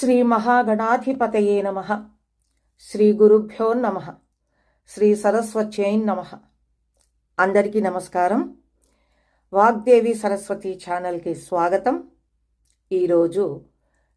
శ్రీ మహాగణాధిపతయే నమ. శ్రీ గురుభ్యో నమ. శ్రీ సరస్వత్యై నమ. అందరికీ నమస్కారం. వాగ్దేవి సరస్వతి ఛానల్కి స్వాగతం. ఈరోజు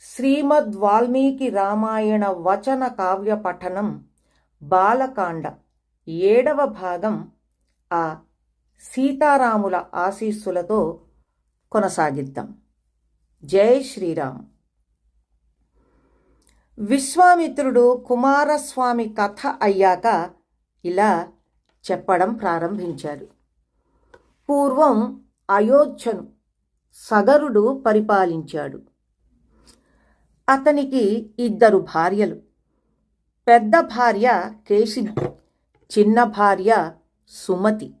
శ్రీమద్ వాల్మీకి రామాయణ వచన కావ్య పఠనం బాలకాండ ఏడవ భాగం ఆ సీతారాముల ఆశీస్సులతో కొనసాగిద్దాం. జై శ్రీరామ్. విశ్వామిత్రుడు కుమారస్వామి కథ అయ్యాక ఇలా చెప్పడం ప్రారంభించాడు. పూర్వం అయోధ్యను సగరుడు పరిపాలించాడు. అతనికి ఇద్దరు భార్యలు. పెద్ద భార్య కేశిని చిన్న భార్య సుమతి.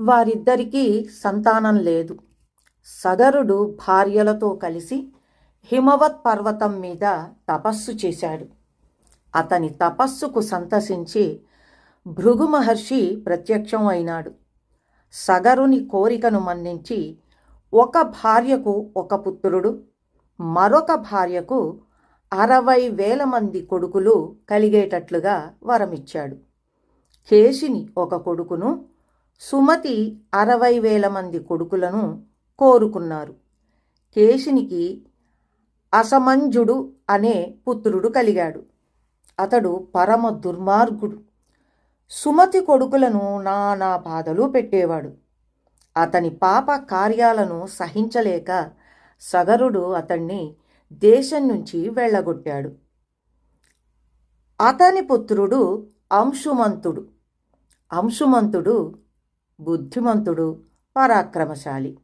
వారిద్దరికీ సంతానం లేదు. సగరుడు భార్యలతో కలిసి హిమవత్ పర్వతం మీద తపస్సు చేశాడు. అతని తపస్సుకు సంతసించి భృగు మహర్షి ప్రత్యక్షం అయినాడు. సగరుని కోరికను మన్నించి ఒక భార్యకు ఒక పుత్రుడు మరొక భార్యకు అరవై వేల మంది కొడుకులు కలిగేటట్లుగా వరమిచ్చాడు. కేశిని ఒక కొడుకును సుమతి అరవై వేల మంది కొడుకులను కోరుకున్నారు. కేశినికి అసమంజుడు అనే పుత్రుడు కలిగాడు. అతడు పరమ దుర్మార్గుడు. సుమతి కొడుకులను నానా బాధలు పెట్టేవాడు. అతని పాప కార్యాలను సహించలేక సగరుడు అతణ్ణి దేశం నుంచి వెళ్ళగొట్టాడు. అతని పుత్రుడు అంశుమంతుడు. అంశుమంతుడు బుద్ధిమంతుడు పరాక్రమశాలి.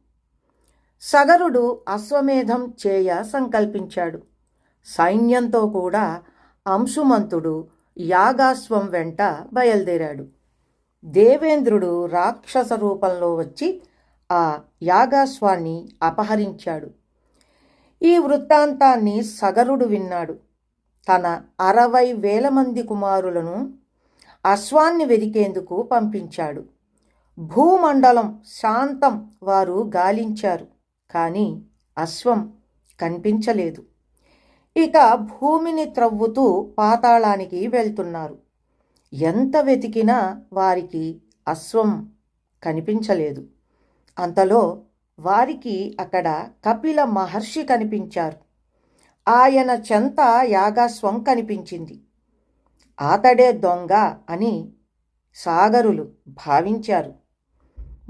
సగరుడు అశ్వమేధం చేయ సంకల్పించాడు. సైన్యంతో కూడా అంశుమంతుడు యాగాశ్వం వెంట బయలుదేరాడు. దేవేంద్రుడు రాక్షస రూపంలో వచ్చి ఆ యాగాశ్వాన్ని అపహరించాడు. ఈ వృత్తాంతాన్ని సగరుడు విన్నాడు. తన అరవై వేల మంది కుమారులను అశ్వాన్ని వెదికేందుకు పంపించాడు. భూమండలం శాంతం వారు గాలించారు. కానీ అశ్వం కనిపించలేదు. ఇక భూమిని త్రవ్వుతూ పాతాళానికి వెళ్తున్నారు. ఎంత వెతికినా వారికి అశ్వం కనిపించలేదు. అంతలో వారికి అక్కడ కపిల మహర్షి కనిపించారు. ఆయన చెంత యాగాశ్వం కనిపించింది. ఆతడే దొంగ అని సాగరులు భావించారు.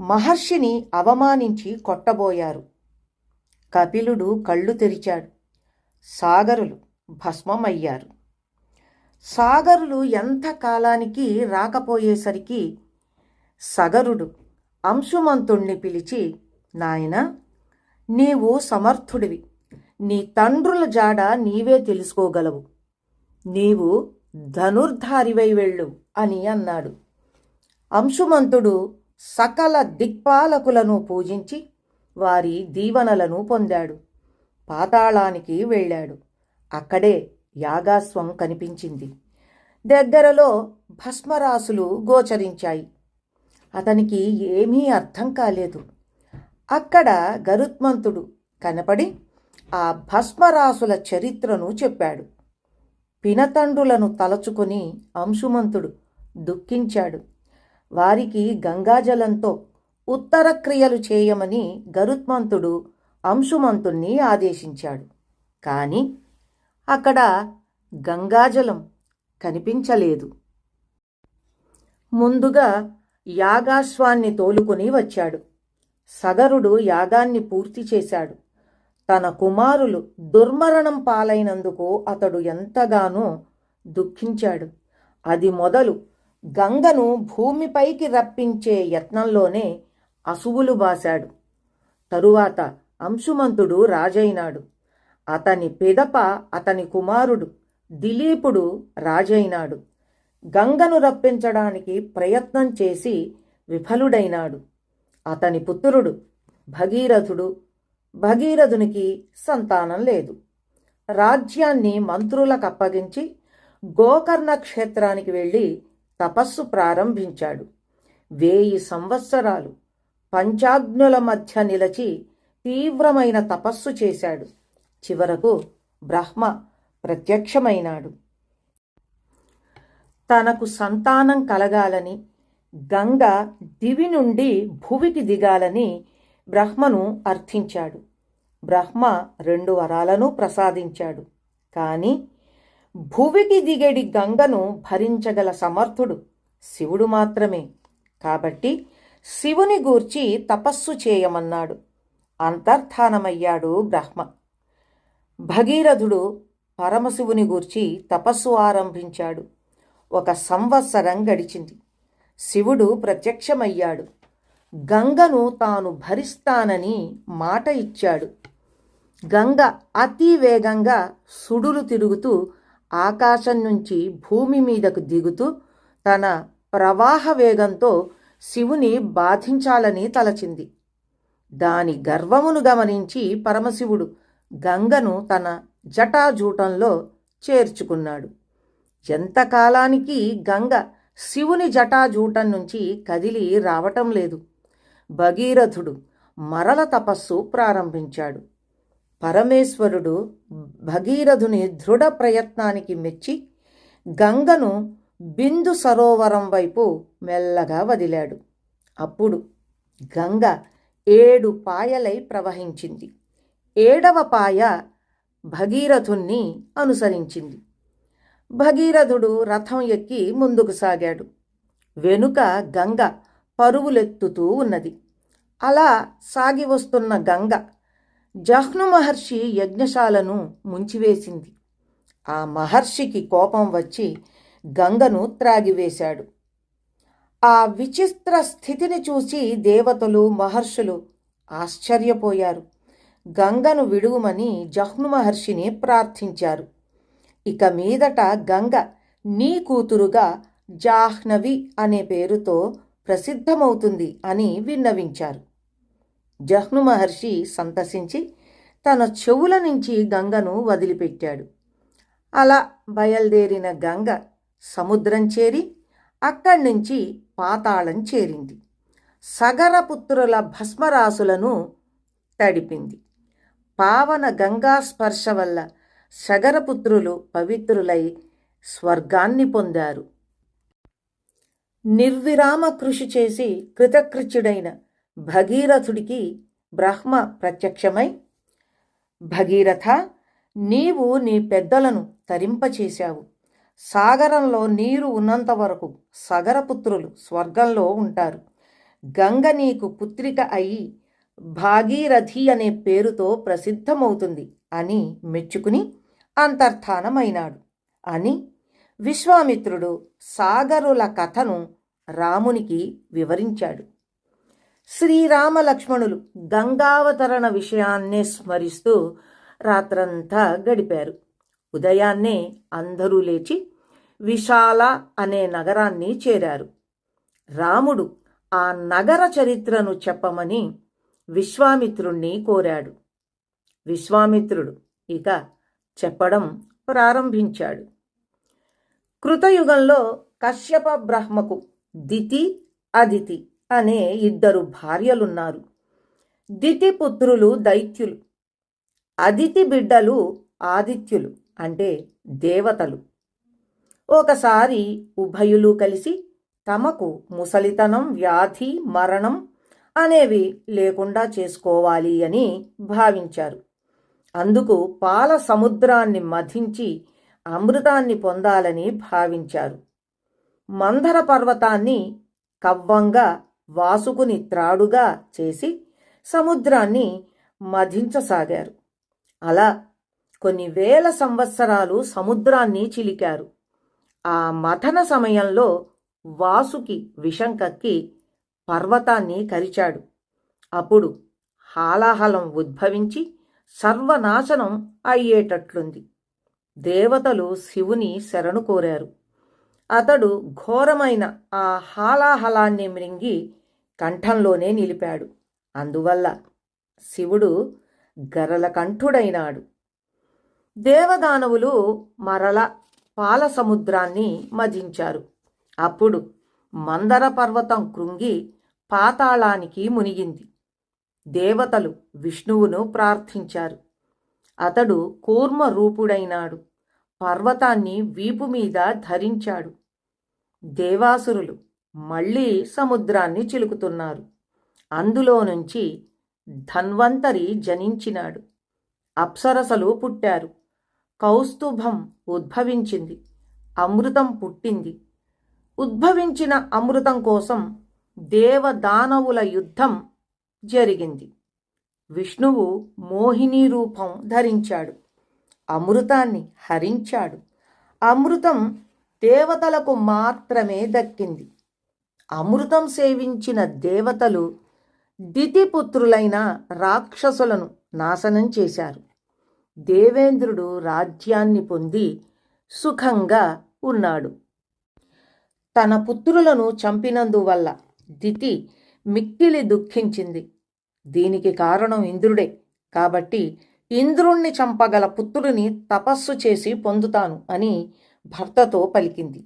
మహర్షిని అవమానించి కొట్టబోయారు. కపిలుడు కళ్ళు తెరిచాడు. సాగరులు భస్మమయ్యారు. సాగరులు ఎంత కాలానికి రాకపోయేసరికి సగరుడు అంశుమంతుణ్ణి పిలిచి నాయన నీవు సమర్థుడివి. నీ తండ్రుల జాడ నీవే తెలుసుకోగలవు. నీవు ధనుర్ధారివై వెళ్ళు అని అన్నాడు. అంశుమంతుడు సకల దిక్పాలకులను పూజించి వారి దీవనలను పొందాడు. పాతాళానికి వెళ్ళాడు. అక్కడే యాగాస్వం కనిపించింది. దగ్గరలో భస్మరాసులు గోచరించాయి. అతనికి ఏమీ అర్థం కాలేదు. అక్కడ గరుత్మంతుడు కనపడి ఆ భస్మరాసుల చరిత్రను చెప్పాడు. పినతండ్రులను తలచుకొని అంశుమంతుడు దుఃఖించాడు. వారికి గంగాజలంతో ఉత్తర క్రియలు చేయమని గరుత్మంతుడు అంశుమంతుణ్ణి ఆదేశించాడు. కానీ అక్కడ గంగాజలం కనిపించలేదు. ముందుగా యాగాశ్వాన్ని తోలుకుని వచ్చాడు. సగరుడు యాగాన్ని పూర్తి చేశాడు. తన కుమారులు దుర్మరణం పాలైనందుకు అతడు ఎంతగానో దుఃఖించాడు. అది మొదలు గంగను భూమిపైకి రప్పించే యత్నంలోనే అసువులు బాశాడు. తరువాత అంశుమంతుడు రాజైనాడు. అతని పిదప అతని కుమారుడు దిలీపుడు రాజైనాడు. గంగను రప్పించడానికి ప్రయత్నం చేసి విఫలుడైనాడు. అతని పుత్రుడు భగీరథుడు. భగీరథునికి సంతానం లేదు. రాజ్యాన్ని మంత్రులకు అప్పగించి గోకర్ణ క్షేత్రానికి వెళ్ళి తపస్సు ప్రారంభించాడు. వేయి సంవత్సరాలు పంచాగ్నుల మధ్య నిలచి తీవ్రమైన తపస్సు చేశాడు. చివరకు బ్రహ్మ ప్రత్యక్షమైనాడు. తనకు సంతానం కలగాలని గంగ దివి నుండి భువికి దిగాలని బ్రహ్మను అర్థించాడు. బ్రహ్మ రెండు వరాలను ప్రసాదించాడు. కానీ భువికి దిగడి గంగను భరించగల సమర్థుడు శివుడు మాత్రమే. కాబట్టి శివుని గూర్చి తపస్సు చేయమన్నాడు. అంతర్ధానమయ్యాడు బ్రహ్మ. భగీరథుడు పరమశివుని గూర్చి తపస్సు ఆరంభించాడు. ఒక సంవత్సరం గడిచింది. శివుడు ప్రత్యక్షమయ్యాడు. గంగను తాను భరిస్తానని మాట ఇచ్చాడు. గంగ అతి వేగంగా సుడులు తిరుగుతూ ఆకాశం నుంచి భూమి మీదకు దిగుతూ తన ప్రవాహ వేగంతో శివుని బాధించాలని తలచింది. దాని గర్వమును గమనించి పరమశివుడు గంగను తన జటాజూటంలో చేర్చుకున్నాడు. ఎంతకాలానికి గంగ శివుని జటాజూటం నుంచి కదిలి రావటం లేదు. భగీరథుడు మరల తపస్సు ప్రారంభించాడు. పరమేశ్వరుడు భగీరథుని దృఢ ప్రయత్నానికి మెచ్చి గంగను బిందు సరోవరం వైపు మెల్లగా వదిలాడు. అప్పుడు గంగ ఏడు పాయలై ప్రవహించింది. ఏడవ పాయ భగీరథుణ్ణి అనుసరించింది. భగీరథుడు రథం ఎక్కి ముందుకు సాగాడు. వెనుక గంగ పరుగులెత్తుతూ ఉన్నది. అలా సాగి వస్తున్న గంగ జహ్ను మహర్షి యజ్ఞశాలను ముంచివేసింది. ఆ మహర్షికి కోపం వచ్చి గంగను త్రాగివేశాడు. ఆ విచిత్ర స్థితిని చూసి దేవతలు మహర్షులు ఆశ్చర్యపోయారు. గంగను విడువమని జహ్ను మహర్షిని ప్రార్థించారు. ఇక మీదట గంగ నీ కూతురుగా జాహ్నవి అనే పేరుతో ప్రసిద్ధమవుతుంది అని విన్నవించారు. జహ్ను మహర్షి సంతసించి తన చెవుల నుంచి గంగను వదిలిపెట్టాడు. అలా బయలుదేరిన గంగ సముద్రం చేరి అక్కడి నుంచి పాతాళం చేరింది. సగరపుత్రుల భస్మరాసులను తడిపింది. పావన గంగా స్పర్శ వల్ల సగరపుత్రులు పవిత్రులై స్వర్గాన్ని పొందారు. నిర్విరామ కృషి చేసి కృతకృత్యుడైన భగీరథుడికి బ్రహ్మ ప్రత్యక్షమై భగీరథ నీవు నీ పెద్దలను తరింపచేశావు. సాగరంలో నీరు ఉన్నంత వరకు సగరపుత్రులు స్వర్గంలో ఉంటారు. గంగ నీకు పుత్రిక అయి భాగీరథి అనే పేరుతో ప్రసిద్ధమవుతుంది అని మెచ్చుకుని అంతర్ధానమైనాడు. అని విశ్వామిత్రుడు సాగరుల కథను రామునికి వివరించాడు. శ్రీరామ లక్ష్మణులు గంగావతరణ విషయాన్నే స్మరిస్తూ రాత్రంతా గడిపారు. ఉదయాన్నే అందరూ లేచి విశాల అనే నగరాన్ని చేరారు. రాముడు ఆ నగర చరిత్రను చెప్పమని విశ్వామిత్రుణ్ణి కోరాడు. విశ్వామిత్రుడు ఇక చెప్పడం ప్రారంభించాడు. కృతయుగంలో కశ్యప బ్రహ్మకు దితి అదితి అనే ఇద్దరు భార్యలున్నారు. దితి పుత్రులు దైత్యులు అదితి బిడ్డలు ఆదిత్యులు. అంటే దేవతలు. ఒకసారి ఉభయులు కలిసి తమకు ముసలితనం వ్యాధి మరణం అనేవి లేకుండా చేసుకోవాలి అని భావించారు. అందుకు పాల సముద్రాన్ని మధించి అమృతాన్ని పొందాలని భావించారు. మందర పర్వతాన్ని కవ్వంగా వాసుకుని త్రాడుగా చేసి సముద్రాన్ని మధించసాగారు. అలా కొన్ని వేల సంవత్సరాలు సముద్రాన్ని చిలికారు. ఆ మథన సమయంలో వాసుకి విషం కక్కి పర్వతాన్ని కరిచాడు. అప్పుడు హాలాహలం ఉద్భవించి సర్వనాశనం అయ్యేటట్లుంది. దేవతలు శివుని శరణు కోరారు. అతడు ఘోరమైన ఆ హాలాహలాన్ని మృంగి కంఠంలోనే నిలిపాడు. అందువల్ల శివుడు గరలకంఠుడైనాడు దేవదానవులు మరల పాల సముద్రాన్ని మజించారు. అప్పుడు మందర పర్వతం కృంగి పాతాళానికి మునిగింది. దేవతలు విష్ణువును ప్రార్థించారు. అతడు కూర్మ రూపుడైనాడు పర్వతాన్ని వీపు మీద ధరించాడు. దేవాసురులు మళ్ళీ సముద్రాన్ని చిలుకుతున్నారు. అందులో నుంచి ధన్వంతరి జనించినాడు. అప్సరసలు పుట్టారు. కౌస్తుభం ఉద్భవించింది. అమృతం పుట్టింది. ఉద్భవించిన అమృతం కోసం దేవదానవుల యుద్ధం జరిగింది. విష్ణువు మోహిని రూపం ధరించాడు. అమృతాన్ని హరించాడు. అమృతం దేవతలకు మాత్రమే దక్కింది. అమృతం సేవించిన దేవతలు దితిపుత్రులైన రాక్షసులను నాశనం చేశారు. దేవేంద్రుడు రాజ్యాన్ని పొంది సుఖంగా ఉన్నాడు. తన పుత్రులను చంపినందువల్ల దితి మిక్కిలి దుఃఖించింది. దీనికి కారణం ఇంద్రుడే. కాబట్టి ఇంద్రుణ్ణి చంపగల పుత్రుని తపస్సు చేసి పొందుతాను అని భర్తతో పలికింది.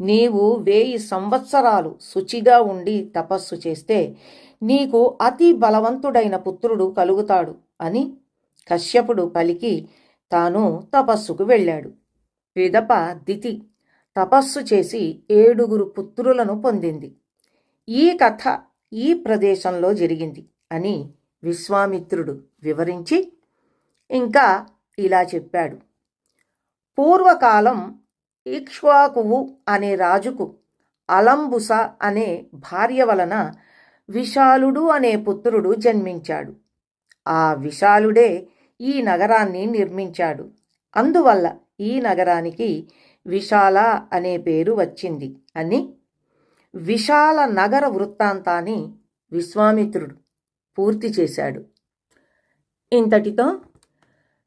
నీవు వేయి సంవత్సరాలు శుచిగా ఉండి తపస్సు చేస్తే నీకు అతి బలవంతుడైన పుత్రుడు కలుగుతాడు అని కశ్యపుడు పలికి తాను తపస్సుకు వెళ్ళాడు. పిదప దితి తపస్సు చేసి ఏడుగురు పుత్రులను పొందింది. ఈ కథ ఈ ప్రదేశంలో జరిగింది అని విశ్వామిత్రుడు వివరించి ఇంకా ఇలా చెప్పాడు. పూర్వకాలం ఇక్ష్వాకువు అనే రాజుకు అలంబుస అనే భార్య వలన విశాలుడు అనే పుత్రుడు జన్మించాడు. ఆ విశాలుడే ఈ నగరాన్ని నిర్మించాడు. అందువల్ల ఈ నగరానికి విశాల అనే పేరు వచ్చింది అని విశాల నగర వృత్తాంతాన్ని విశ్వామిత్రుడు పూర్తి చేశాడు. ఇంతటితో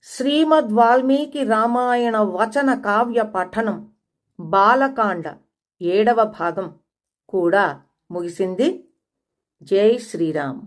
శ్రీమద్ వాల్మీకి రామాయణ వచన కావ్య పఠనం బాలకాండ ఏడవ భాగం కూడా ముగిసింది. జై శ్రీరామ్.